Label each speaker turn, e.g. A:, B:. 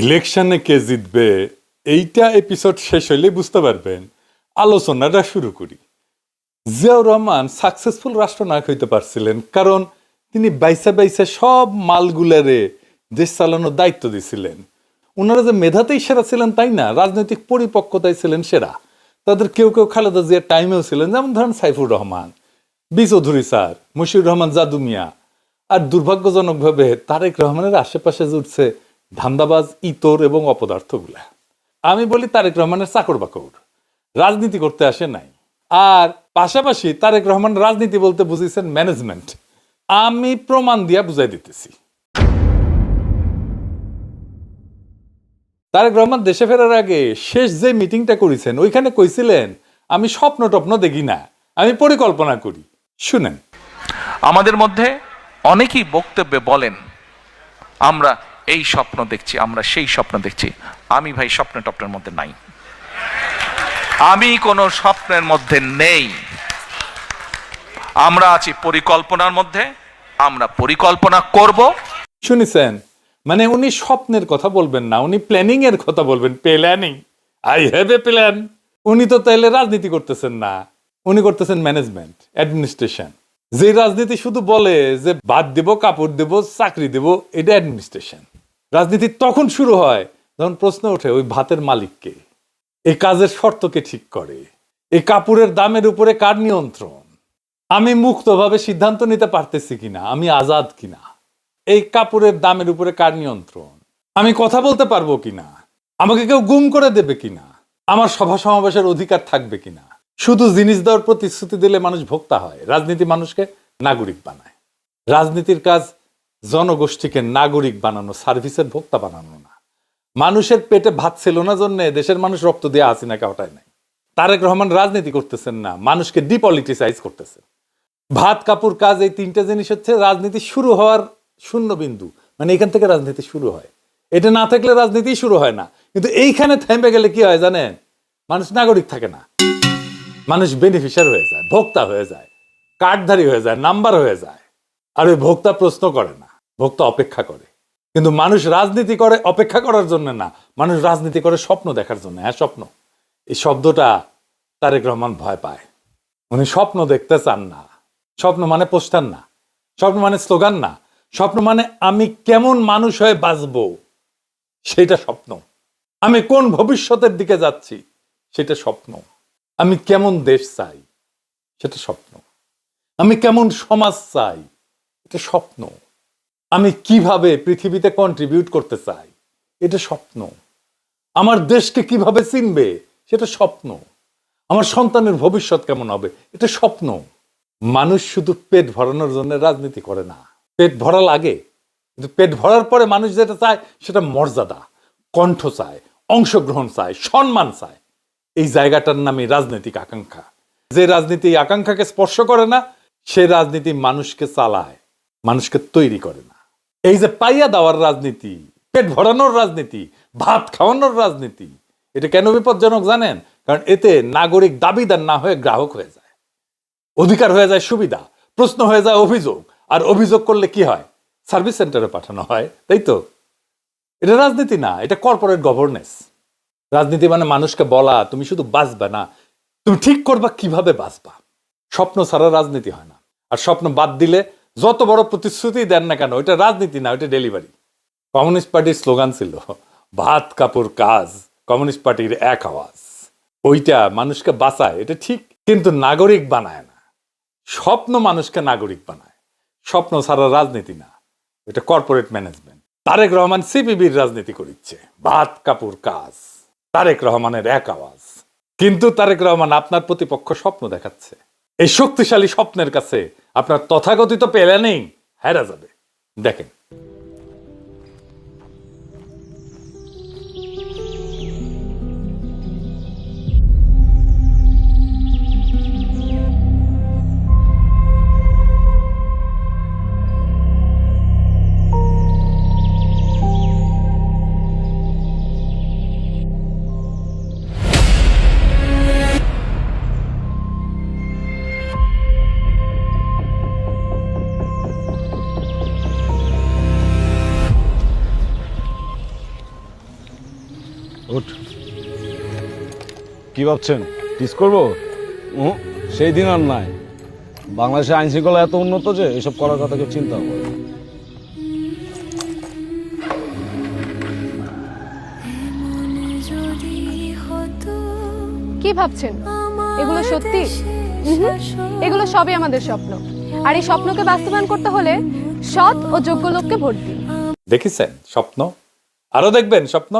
A: ইলেকশনে কে জিতবে, এইটা এপিসোড শেষ হইলে বুঝতে পারবেন। আলোচনাটা শুরু করি। জিয়াউর রহমান সাকসেসফুল রাষ্ট্রনায়ক হইতে পারছিলেন কারণ তিনি বাইসে বাইসে সব মালগুলারে দেশ চালানোর দায়িত্ব দিছিলেন। ওনারা যে মেধাতেই সেরা ছিলেন তাই না, রাজনৈতিক পরিপক্কতায় ছিলেন সেরা। তাদের কেউ কেউ খালেদা জিয়ার টাইমেও ছিলেন, যেমন ধরেন সাইফুর রহমান, বি চৌধুরী স্যার, মুশিউর রহমান জাদু মিয়া। আর দুর্ভাগ্যজনকভাবে তারেক রহমানের আশেপাশে জুটছে ধান্দাবাজ, ইতর এবং অপদার্থগুলা। আমি বলি তারেক রহমানের চাকর বাকর। রাজনীতি করতে আসে নাই। আর পাশাপাশি তারেক রহমান রাজনীতি বলতে বুঝিয়েছেন ম্যানেজমেন্ট আমি প্রমাণ দিয়া বুঝাই দিতেছি। তারেক রহমান দেশে ফেরার আগে শেষ যে মিটিংটা করেছেন, ওইখানে কইছিলেন, আমি স্বপ্ন টপ্ন দেখি না, আমি পরিকল্পনা করি। শুনেন।
B: আমাদের মধ্যে অনেকেই বক্তব্যে বলেন, আমরা এই স্বপ্ন দেখছি, আমরা সেই স্বপ্ন দেখছি। আমি ভাই স্বপ্ন টপ্নের মধ্যে নাই। আমি কোনো স্বপ্নের মধ্যে নেই। আমরা আছি পরিকল্পনার মধ্যে, আমরা পরিকল্পনা করব।
A: শুনেছেন? মানে উনি স্বপ্নের কথা বলবেন না, উনি প্ল্যানিং এর কথা বলবেন, planning. I have a plan উনি তো তাইলে রাজনীতি করতেছেন না। উনি করতেছেন ম্যানেজমেন্ট অ্যাডমিনিস্ট্রেশন যে রাজনীতি শুধু বলে যে ভাত দেব, কাপড় দেব, চাকরি দেব, এটা অ্যাডমিনিস্ট্রেশন রাজনীতি তখন শুরু হয় যখন প্রশ্ন ওঠে, ওই ভাতের মালিককে? এই কাজের শর্তকে ঠিক করে? এই কাপড়ের দামের উপরে কার নিয়ন্ত্রণ? আমি মুক্তভাবে সিদ্ধান্ত নিতে পারতেছি কিনা? আমি আজাদ কিনা? এই কাপড়ের দামের উপরে কার নিয়ন্ত্রণ? আমি কথা বলতে পারব কিনা? আমাকে কেউ গুম করে দেবে কিনা? আমার সভা সমাবেশের অধিকার থাকবে কিনা? শুধু জিনিস দেওয়ার প্রতিশ্রুতি দিলে মানুষ ভোক্তা হয়। রাজনীতি মানুষকে নাগরিক বানায়। রাজনীতির কাজ জনগোষ্ঠীকে নাগরিক বানানো, সার্ভিসের ভোক্তা বানানো না। মানুষের পেটে ভাত ছিল না জন্য দেশের মানুষ রক্ত দিয়ে হাসিনাকে হটায় নাই। তারেক রহমান রাজনীতি করতেছেন না, মানুষকে ডিপলিটিসাইজ করতেছেন ভাত, কাপড়, কাজ এই তিনটা জিনিস হচ্ছে রাজনীতি শুরু হওয়ার শূন্য বিন্দু। মানে এখান থেকে রাজনীতি শুরু হয়। এটা না থাকলে রাজনীতি শুরু হয় না। কিন্তু এইখানে থেমে গেলে কি হয় জানেন? মানুষ নাগরিক থাকে না। মানুষ বেনিফিশিয়ার হয়ে যায়, ভোক্তা হয়ে যায় কার্ডধারী হয়ে যায় নাম্বার হয়ে যায়। আর ওই ভোক্তা প্রশ্ন করে না। ভোক্তা অপেক্ষা করে। কিন্তু মানুষ রাজনীতি করে অপেক্ষা করার জন্য না। মানুষ রাজনীতি করে স্বপ্ন দেখার জন্য। হ্যাঁ স্বপ্ন। এই শব্দটা তারেক রহমান ভয় পায়। উনি স্বপ্ন দেখতে চান না। স্বপ্ন মানে পোস্টার না। স্বপ্ন মানে স্লোগান না। স্বপ্ন মানে আমি কেমন মানুষ হয়ে বাঁচবো, সেটা স্বপ্ন। আমি কোন ভবিষ্যতের দিকে যাচ্ছি, সেটা স্বপ্ন। আমি কেমন দেশ চাই, সেটা স্বপ্ন। আমি কেমন সমাজ চাই, এটা স্বপ্ন। আমি কীভাবে পৃথিবীতে কন্ট্রিবিউট করতে চাই? এটা স্বপ্ন। আমার দেশকে কীভাবে চিনবে? সেটা স্বপ্ন। আমার সন্তানের ভবিষ্যৎ কেমন হবে? এটা স্বপ্ন। মানুষ শুধু পেট ভরানোর জন্য রাজনীতি করে না। পেট ভরা লাগে। কিন্তু পেট ভরার পরে মানুষ যেটা চায়, সেটা মর্যাদা। কণ্ঠ চায়, অংশগ্রহণ চায়, সম্মান চায়। এই জায়গাটার নামই রাজনৈতিক আকাঙ্ক্ষা। যে রাজনীতি আকাঙ্ক্ষাকে স্পর্শ করে না, সে রাজনীতি মানুষকে চালায়, মানুষকে তৈরি করে না। এই যে পাইয়া দেওয়ার রাজনীতি, পেট ভরানোর রাজনীতি, ভাত খাওয়ানোর রাজনীতি, এটা কেন বিপজ্জনক জানেন? কারণ এতে নাগরিক দাবিদার না হয়ে গ্রাহক হয়ে যায়, অধিকার হয়ে যায় সুবিধা, প্রশ্ন হয়ে যায় অভিযোগ, আর অভিযোগ করলে কি হয়? সার্ভিস সেন্টারে পাঠানো হয়, তাই তো? এটা রাজনীতি না, এটা কর্পোরেট গভর্নেন্স রাজনীতি মানে মানুষকে বলা, তুমি শুধু বাঁচবে না, তুমি ঠিক করবা কীভাবে বাঁচবা? স্বপ্ন ছাড়া রাজনীতি হয় না, আর স্বপ্ন বাদ দিলে যত বড় প্রতিশ্রুতি দেন না কেন, ওইটা রাজনীতি না, ওইটা ডেলিভারি কমিউনিস্ট পার্টির স্লোগান ছিল, ভাত, কাপড়, কাজ। কমিউনিস্ট পার্টির এক আওয়াজ। ওইটা মানুষকে বাঁচায়, এটা ঠিক, কিন্তু নাগরিক বানায় না। স্বপ্ন মানুষকে নাগরিক বানায়। স্বপ্ন ছাড়া রাজনীতি না, এটা কর্পোরেট ম্যানেজমেন্ট তারেক রহমান সিপিবির রাজনীতি করিচ্ছে, ভাত, কাপড়, কাজ। তারেক রহমানের এক আওয়াজ। কিন্তু তারেক রহমান আপনার প্রতিপক্ষ স্বপ্ন দেখাচ্ছে। এই শক্তিশালী স্বপ্নের কাছে আপনার তথাকথিত নেই হেরা যাবে। দেখেন।
C: উঠ কি ভাবছেন? টিস করব? সেই দিন আর নাই। বাংলাদেশে আইন শৃঙ্খলা এত উন্নত যে এসব করার কথা কেউ চিন্তা করে।
D: কি ভাবছেন? এগুলো সত্যি? এগুলো সবই আমাদের স্বপ্ন। আর এই স্বপ্নকে বাস্তবায়ন করতে হলে সৎ ও যোগ্য লোককে ভোট দিন।
A: দেখেছেন স্বপ্ন? আরও দেখবেন স্বপ্ন?